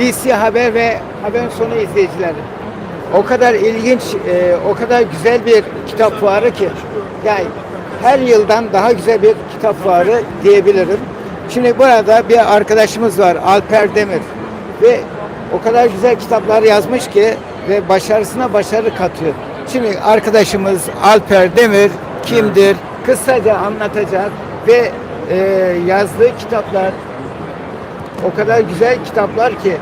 DC Haber ve Haberin Sonu izleyicileri. O kadar ilginç, e, o kadar güzel bir kitap fuarı ki yani her yıldan daha güzel bir kitap fuarı diyebilirim. Şimdi burada bir arkadaşımız var Alper Demir ve o kadar güzel kitaplar yazmış ki ve başarısına başarı katıyor. Şimdi arkadaşımız Alper Demir kimdir? Kısaca anlatacak ve e, yazdığı kitaplar o kadar güzel kitaplar ki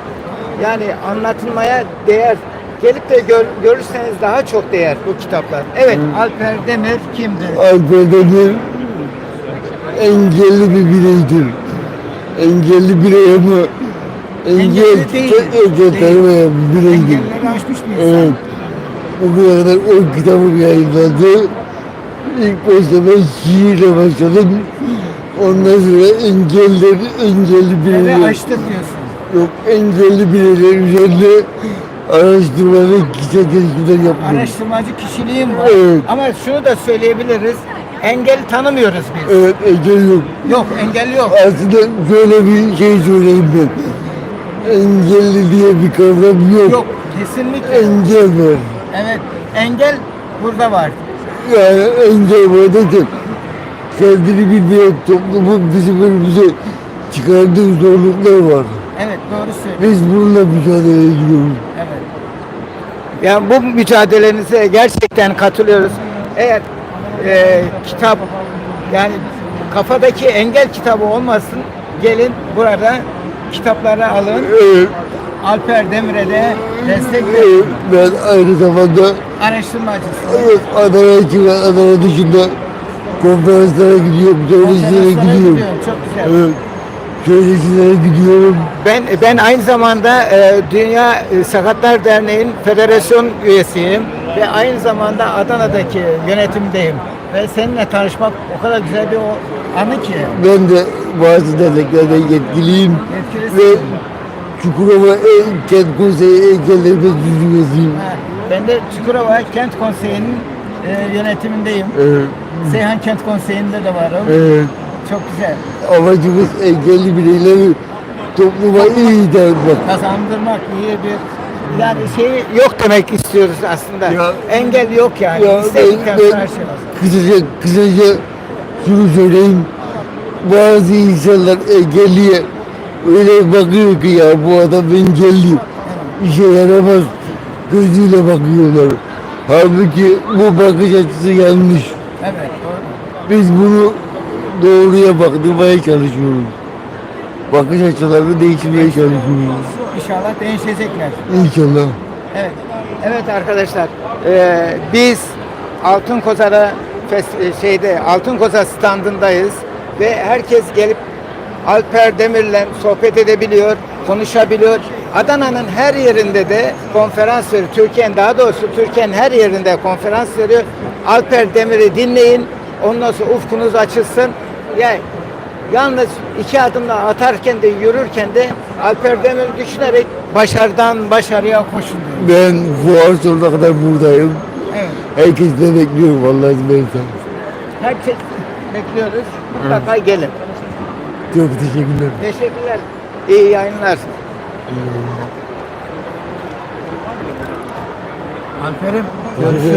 yani anlatılmaya değer. Gelip de gör- görürseniz daha çok değer bu kitaplar. Evet, Alper Demir kimdir? Alper'de engelli bir bireydir. Engelli birey ama engel, Engelli değil. engel Değil. bireydir. Engelleri aşmış bir insan. Evet. Bugüne kadar o kitabım yayınlandı. İlk başta ben şiirle başladım. Ondan sonra engeller, engelli bireyler, açtı diyorsun. yok engelli bireyler üzerinde araştırma ve kişisel gelişimler yapıyorum. Araştırmacı kişiliğim var. Evet. Ama şunu da söyleyebiliriz. Engel tanımıyoruz biz. Evet, engel yok. Yok, engel yok. Aslında şöyle bir şey söyleyeyim ben. Engelli diye bir kavram yok. Yok, kesinlikle. Engel var. Evet, engel burada var. Yani engel var derken kendini bilmeyen toplumun bizim önümüze çıkardığı zorluklar var. Evet, doğru söylüyorsun. Biz bununla mücadele ediyoruz. Evet. Yani bu mücadelenize gerçekten katılıyoruz. Eğer e, kitap yani kafadaki engel kitabı olmasın gelin burada kitapları alın. Evet, Alper Demir'e de destek verin. ben aynı zamanda Araştırmacısı. evet, Adana çıkan Adana dışında konferanslara gidiyorum, söyleşilere gidiyorum. Çok güzel. Evet, söyleşilere gidiyorum. Ben ben aynı zamanda e, Dünya e, Sakatlar Derneği'nin federasyon üyesiyim ve aynı zamanda Adana'daki yönetimdeyim. Ve seninle tanışmak o kadar güzel bir o anı ki. Ben de bazı derneklerde yetkiliyim Yetkilisin. ve Çukurova en kent konseyi yazayım. Ha, Ben de Çukurova Kent Konseyi'nin e, yönetimindeyim. Evet, Seyhan Kent Konseyi'nde de varım. evet. Çok güzel. Amacımız engelli bireyleri topluma iyi dağıtmak. Kazandırmak iyi bir yani şey yok demek istiyoruz aslında. Ya- Engel yok yani. Ya İstedikten ben, sonra ben her şey var. kısaca, kısaca şunu söyleyeyim. Bazı insanlar engelliye öyle bakıyor ki ya bu adam engelli. İşe yaramaz gözüyle bakıyorlar. Halbuki bu bakış açısı yanlış. Evet doğru. Biz bunu doğruya baktırmaya çalışıyoruz. Bakış açılarını değiştirmeye çalışıyoruz. İnşallah değişecekler. İnşallah. Evet. Evet arkadaşlar. eee, biz Altın Kozara fes- e, şeyde Altın Koza standındayız ve herkes gelip Alper Demir'le sohbet edebiliyor, konuşabiliyor. Adana'nın her yerinde de konferans veriyor. Türkiye'nin daha doğrusu Türkiye'nin her yerinde konferans veriyor. Alper Demir'i dinleyin. Ondan sonra ufkunuz açılsın. Yani Yalnız iki adımla atarken de yürürken de Alper Demir düşünerek başarıdan başarıya koşun diyor. Ben fuar sonuna kadar buradayım. Evet. Herkes de bekliyor vallahi ben Herkes bekliyoruz. Mutlaka gelin. Çok teşekkürler. Teşekkürler. İyi yayınlar. Alper'im. Görüşürüz.